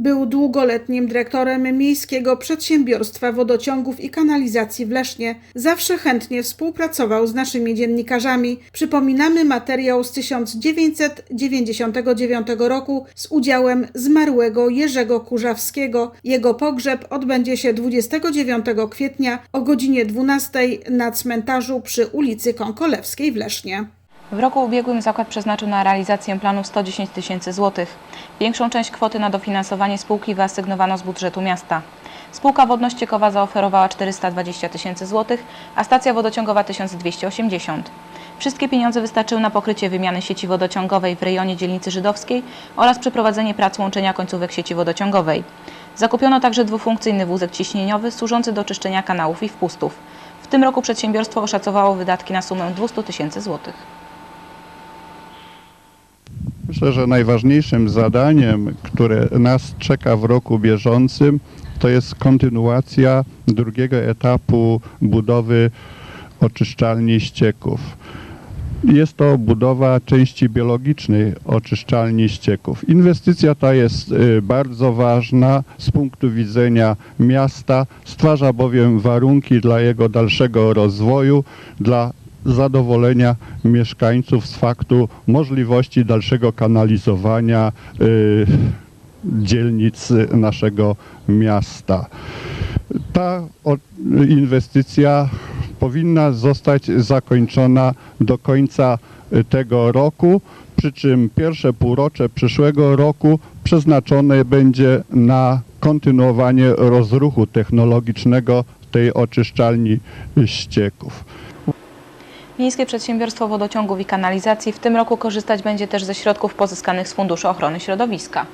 Był długoletnim dyrektorem Miejskiego Przedsiębiorstwa Wodociągów i Kanalizacji w Lesznie. Zawsze chętnie współpracował z naszymi dziennikarzami. Przypominamy materiał z 1999 roku z udziałem zmarłego Jerzego Kurzawskiego. Jego pogrzeb odbędzie się 29 kwietnia o godzinie 12 na cmentarzu przy ulicy Konkolewskiej w Lesznie. W roku ubiegłym zakład przeznaczył na realizację planu 110 tysięcy złotych. Większą część kwoty na dofinansowanie spółki wyasygnowano z budżetu miasta. Spółka Wodno-Ściekowa zaoferowała 420 tysięcy złotych, a stacja wodociągowa 1280. Wszystkie pieniądze wystarczyły na pokrycie wymiany sieci wodociągowej w rejonie dzielnicy żydowskiej oraz przeprowadzenie prac łączenia końcówek sieci wodociągowej. Zakupiono także dwufunkcyjny wózek ciśnieniowy służący do czyszczenia kanałów i wpustów. W tym roku przedsiębiorstwo oszacowało wydatki na sumę 200 tysięcy złotych. Myślę, że najważniejszym zadaniem, które nas czeka w roku bieżącym, to jest kontynuacja drugiego etapu budowy oczyszczalni ścieków. Jest to budowa części biologicznej oczyszczalni ścieków. Inwestycja ta jest y, bardzo ważna z punktu widzenia miasta, stwarza bowiem warunki dla jego dalszego rozwoju, dla zadowolenia mieszkańców z faktu możliwości dalszego kanalizowania y, dzielnic naszego miasta. Ta inwestycja powinna zostać zakończona do końca y, tego roku, przy czym pierwsze półrocze przyszłego roku przeznaczone będzie na kontynuowanie rozruchu technologicznego tej oczyszczalni ścieków. Miejskie Przedsiębiorstwo Wodociągów i Kanalizacji w tym roku korzystać będzie też ze środków pozyskanych z Funduszu Ochrony Środowiska.